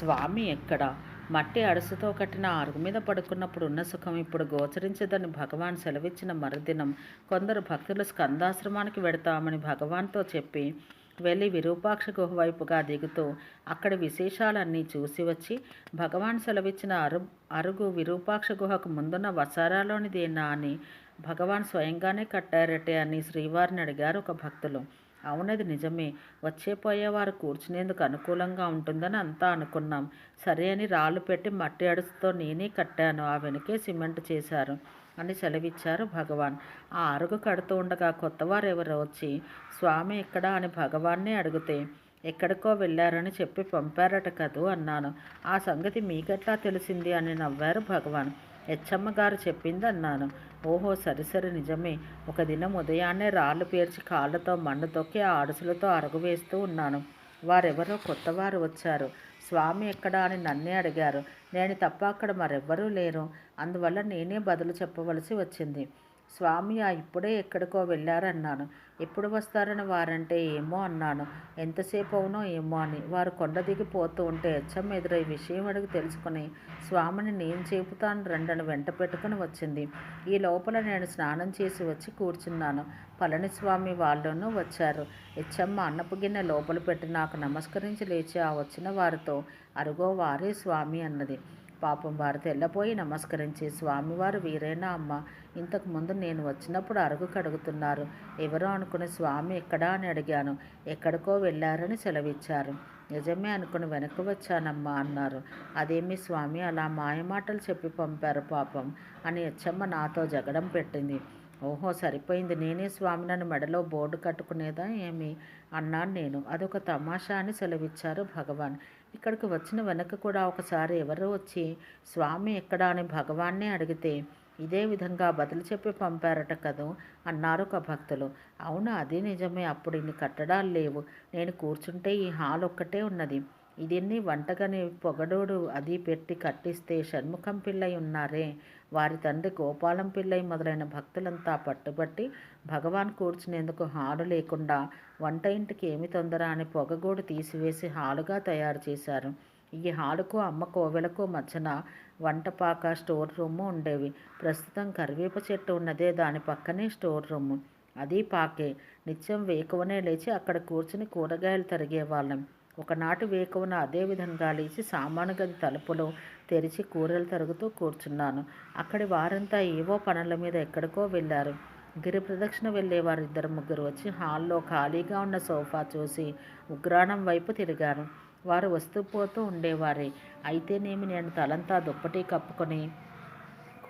స్వామి ఎక్కడ? మట్టి అడుసుతో కట్టిన అరుగు మీద పడుకున్నప్పుడు ఉన్న సుఖం ఇప్పుడు గోచరించదని భగవాన్ సెలవిచ్చిన మరుదినం. కొందరు భక్తులు స్కందాశ్రమానికి వెడతామని భగవాన్తో చెప్పి వెళ్ళి విరూపాక్ష గుహ వైపుగా దిగుతూ అక్కడ విశేషాలన్నీ చూసి వచ్చి భగవాన్ సెలవిచ్చిన అరు అరుగు విరూపాక్ష గుహకు ముందున్న వసారాలోనిదేనా అని భగవాన్ స్వయంగానే కట్టారటే అని శ్రీవారిని అడిగారు ఒక భక్తులు. అవునది నిజమే. వచ్చేపోయే వారు కూర్చునేందుకు అనుకూలంగా ఉంటుందని అంతా అనుకున్నాం. సరే అని రాళ్ళు పెట్టి మట్టి అడుసుతో నేనే కట్టాను. ఆ వెనుకే సిమెంట్ చేశారు అని సెలవిచ్చారు భగవాన్. ఆ అరుగు కడుతూ ఉండగా కొత్తవారు ఎవరో వచ్చి స్వామి ఎక్కడా? అని భగవాన్నే అడిగితే ఎక్కడికో వెళ్ళారని చెప్పి పంపారట కదూ అన్నాను. ఆ సంగతి మీకెట్లా తెలిసింది? అని నవ్వారు భగవాన్. హెచ్చమ్మ గారు చెప్పింది అన్నాను ఓహో సరి సరి నిజమే. ఒక దినం ఉదయాన్నే రాళ్ళు పేర్చి కాళ్ళతో మన్ను తొక్కి ఆ అడుసులతో అరుగు వేస్తూ ఉన్నాను. వారెవరో కొత్తవారు వచ్చారు. స్వామి ఎక్కడా అని నన్నే అడిగారు. నేను తప్ప అక్కడ మరెవ్వరూ లేరు. అందువల్ల నేనే బదులు చెప్పవలసి వచ్చింది. స్వామి ఆ ఇప్పుడే ఎక్కడికో వెళ్ళారన్నాను. ఎప్పుడు వస్తారని వారంటే ఏమో అన్నాను. ఎంతసేపు అవునో ఏమో అని. వారు కొండ దిగి పోతూ ఉంటే అచ్చం ఎదురై విషయం అడిగి తెలుసుకుని స్వామిని నేను చెబుతాను రెండని వెంట పెట్టుకుని వచ్చింది. ఈ లోపల నేను స్నానం చేసి వచ్చి కూర్చున్నాను. పళనిస్వామి వాళ్ళను వచ్చారు. ఇచ్చమ్మ అన్నపు గిన్నె లోపల పెట్టి నాకు నమస్కరించి లేచి ఆ వచ్చిన వారితో అరుగో వారే స్వామి అన్నది. పాపం వారు వెళ్ళపోయి నమస్కరించి స్వామివారు వీరేనా అమ్మ? ఇంతకు ముందు నేను వచ్చినప్పుడు అరుగు కడుగుతున్నారు. ఎవరో అనుకుని స్వామి ఎక్కడా అని అడిగాను. ఎక్కడికో వెళ్ళారని సెలవిచ్చారు. నిజమే అనుకుని వెనక్కి వచ్చానమ్మా అన్నారు. అదేమి స్వామి అలా మాయమాటలు చెప్పి పంపారు పాపం అని అచ్చమ్మ నాతో జగడం పెట్టింది. ఓహో సరిపోయింది. నేనే స్వామి నన్ను మెడలో బోర్డు కట్టుకునేదా ఏమి? అన్నాను నేను. అదొక తమాషా అని సెలవిచ్చారు భగవాన్. ఇక్కడికి వచ్చిన వెనక కూడా ఒకసారి ఎవరో వచ్చి స్వామి ఎక్కడ? అని భగవాన్నే అడిగితే ఇదే విధంగా బదులు చెప్పి పంపారట కదూ? అన్నారు ఒక భక్తులు. అవును అది నిజమే. అప్పుడు ఇన్ని కట్టడాలు లేవు. నేను కూర్చుంటే ఈ హాల్ ఒక్కటే ఉన్నది. ఇదెన్ని వంటగని పొగడోడు అది పెట్టి కట్టిస్తే షణ్ముఖం పిల్లై ఉన్నారే. వారి తండ్రి గోపాలం పిల్లై మొదలైన భక్తులంతా పట్టుబట్టి భగవాన్ కూర్చునేందుకు హాలు లేకుండా వంట ఇంటికి ఏమి తొందర అని పొగగోడు తీసివేసి హాలుగా తయారు చేశారు. ఈ హాలుకు అమ్మ కోవెలకు మధ్యన వంటపాక స్టోర్ రూము ఉండేవి. ప్రస్తుతం కరివేప చెట్టు ఉన్నదే దాని పక్కనే స్టోర్ రూము. అది పాకే. నిత్యం వేకువనే లేచి అక్కడ కూర్చుని కూరగాయలు తరిగేవాళ్ళం. ఒకనాటి వేకువన అదేవిధంగా లేచి సామాను గది తలుపులు తెరిచి కూరలు తరుగుతూ కూర్చున్నాను. అక్కడి వారంతా ఏవో పనుల మీద ఎక్కడికో వెళ్ళారు. గిరి ప్రదక్షిణ వెళ్ళేవారు ఇద్దరు ముగ్గురు వచ్చి హాల్లో ఖాళీగా ఉన్న సోఫా చూసి ఉగ్రాణం వైపు తిరిగారు. వారు వస్తూ పోతూ ఉండేవారే. అయితేనేమి నేను తలంతా దుప్పటి కప్పుకొని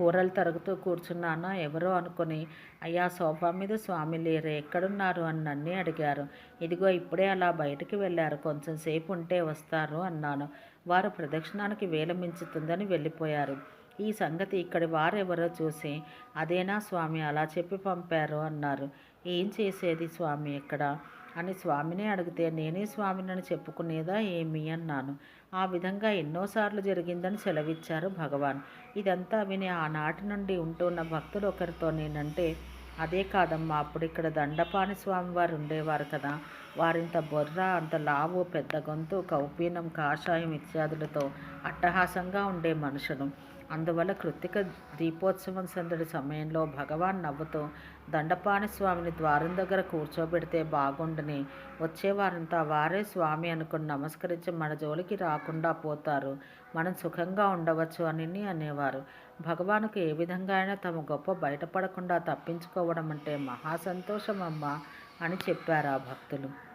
కూరలు తరుగుతూ కూర్చున్నానా ఎవరో అనుకుని అయ్యా సోఫా మీద స్వామి లేరే ఎక్కడున్నారు? అని నన్ను అడిగారు. ఇదిగో ఇప్పుడే అలా బయటికి వెళ్ళారు. కొంచెం సేపు ఉంటే వస్తారు అన్నాను. వారు ప్రదక్షిణానికి వేల మించుతుందని వెళ్ళిపోయారు. ఈ సంగతి ఇక్కడి వారెవరో చూసి అదేనా స్వామి అలా చెప్పి పంపారు అన్నారు. ఏం చేసేది స్వామి ఎక్కడ అని స్వామిని అడిగితే నేనే స్వామినని చెప్పుకునేదా ఏమి? అన్నాను. ఆ విధంగా ఎన్నోసార్లు జరిగిందని సెలవిచ్చారు భగవాన్. ఇదంతా విని ఆనాటి నుండి ఉంటున్న భక్తులు ఒకరితో నేనంటే అదే కాదమ్మా అప్పుడు ఇక్కడ దండపాణి స్వామి వారు ఉండేవారు కదా. వారింత బొర్ర అంత లావు పెద్ద గొంతు కౌపీనం కాషాయం ఇత్యాదులతో అట్టహాసంగా ఉండే మనుషులు. అందువల్ల కృత్తిక దీపోత్సవం సందడి సమయంలో భగవాన్ నవ్వుతూ దండపాణి స్వామిని ద్వారం దగ్గర కూర్చోబెడితే బాగుండని. వచ్చేవారంతా వారే స్వామి అనుకుని నమస్కరించి మన జోలికి రాకుండా పోతారు. మనం సుఖంగా ఉండవచ్చు అని అనేవారు. భగవానుకు ఏ విధంగా అయినా తమ గొప్ప బయటపడకుండా తప్పించుకోవడం అంటే మహాసంతోషమమ్మా అని చెప్పారు ఆ భక్తులు.